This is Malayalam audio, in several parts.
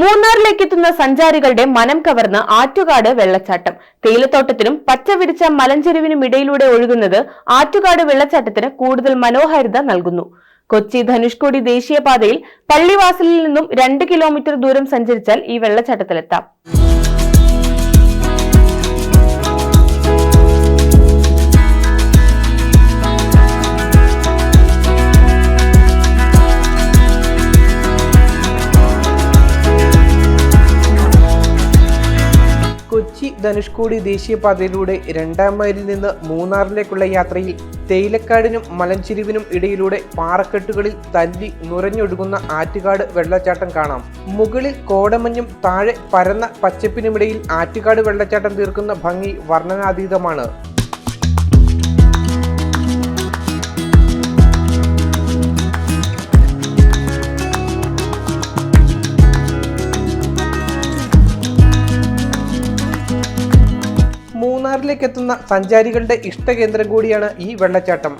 മൂന്നാറിലേക്ക് എത്തുന്ന സഞ്ചാരികളുടെ മനം കവർന്ന് ആറ്റുകാട് വെള്ളച്ചാട്ടം. തേയിലത്തോട്ടത്തിനും പച്ച വിരിച്ച മലഞ്ചെരുവിനും ഇടയിലൂടെ ഒഴുകുന്നത് ആറ്റുകാട് വെള്ളച്ചാട്ടത്തിന് കൂടുതൽ മനോഹാരിത നൽകുന്നു. കൊച്ചി ധനുഷ്കോടി ദേശീയപാതയിൽ പള്ളിവാസലിൽ നിന്നും രണ്ട് കിലോമീറ്റർ ദൂരം സഞ്ചരിച്ചാൽ ഈ വെള്ളച്ചാട്ടത്തിലെത്താം. കൊച്ചി ധനുഷ്കോടി ദേശീയപാതയിലൂടെ രണ്ടാം മൈലിൽ നിന്ന് മൂന്നാറിലേക്കുള്ള യാത്രയിൽ തേയിലക്കാടിനും മലഞ്ചെരിവിനും ഇടയിലൂടെ പാറക്കെട്ടുകളിൽ തല്ലി നുരഞ്ഞൊഴുകുന്ന ആറ്റുകാട് വെള്ളച്ചാട്ടം കാണാം. മുകളിൽ കോടമഞ്ഞും താഴെ പരന്ന പച്ചപ്പിനുമിടയിൽ ആറ്റുകാട് വെള്ളച്ചാട്ടം തീർക്കുന്ന ഭംഗി വർണനാതീതമാണ്. മൂന്നാറിലേക്ക് എത്തുന്ന സഞ്ചാരികളുടെ ഇഷ്ടകേന്ദ്രം കൂടിയാണ് ഈ വെള്ളച്ചാട്ടം.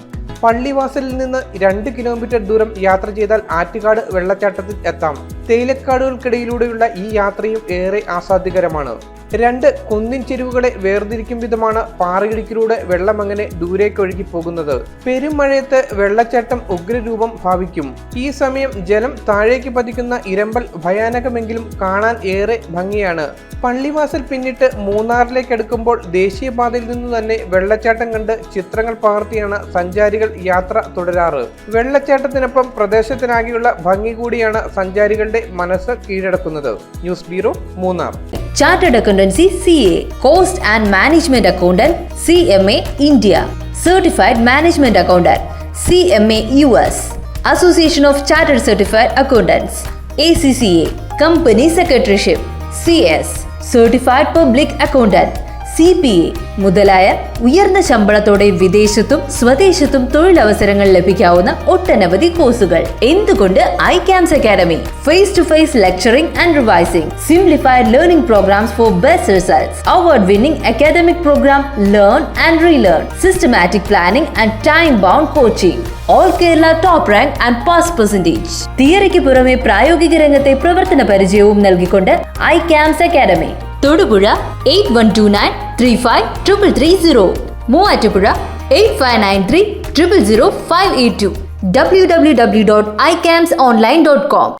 പള്ളിവാസലിൽ നിന്ന് രണ്ട് കിലോമീറ്റർ ദൂരം യാത്ര ചെയ്താൽ ആറ്റുകാട് വെള്ളച്ചാട്ടത്തിൽ എത്താം. തേയിലക്കാടുകൾക്കിടയിലൂടെയുള്ള ഈ യാത്രയും ഏറെ ആസ്വാദ്യകരമാണ്. രണ്ട് കുന്നിൻ ചെരുവുകളെ വേർതിരിക്കും വിധമാണ് പാറയിടുക്കിലൂടെ വെള്ളം അങ്ങനെ ദൂരേക്കൊഴുകി പോകുന്നത്. പെരുമഴയത്ത് വെള്ളച്ചാട്ടം ഉഗ്രരൂപം ഭാവിക്കും. ഈ സമയം ജലം താഴേക്ക് പതിക്കുന്ന ഇരമ്പൽ ഭയാനകമെങ്കിലും കാണാൻ ഏറെ ഭംഗിയാണ്. പള്ളിവാസൽ പിന്നിട്ട് മൂന്നാറിലേക്ക് അടുക്കുമ്പോൾ ദേശീയപാതയിൽ നിന്ന് തന്നെ വെള്ളച്ചാട്ടം കണ്ട് ചിത്രങ്ങൾ പകർത്തിയാണ് സഞ്ചാരികൾ യാത്ര തുടരാറ്. വെള്ളച്ചാട്ടത്തിനൊപ്പം പ്രദേശത്തിനാകെയുള്ള ഭംഗി കൂടിയാണ് സഞ്ചാരികളുടെ നിങ്ങളുടെ മനസ്സ് കീഴടക്കുന്നത്. News bureau Munnar. Chartered accountancy C A cost and management accountant C M A India certified management accountant C M A U S association of chartered certified accountants A C C A company secretaryship C S certified public accountant P A മുതലായ ഉയർന്ന ശമ്പളത്തോടെ വിദേശത്തും സ്വദേശത്തും തൊഴിലവസരങ്ങൾ ലഭിക്കാവുന്ന ഒട്ടനവധി കോഴ്സുകൾ. എന്തുകൊണ്ട് I CAMS academy? Face to face lecturing and revising simplified learning programmes for best results award winning academic programme learn and relearn systematic planning and time bound coaching all Kerala top rank and pass percentage തിയറിക്ക് പുറമെ പ്രായോഗിക രംഗത്തെ പ്രവർത്തന പരിചയവും നൽകിക്കൊണ്ട് I CAMS academy Thodupuzha eight one two nine three five triple three zero Muvattupuzha eight five nine three triple zero five eight two W W W dot I CAMS online dot com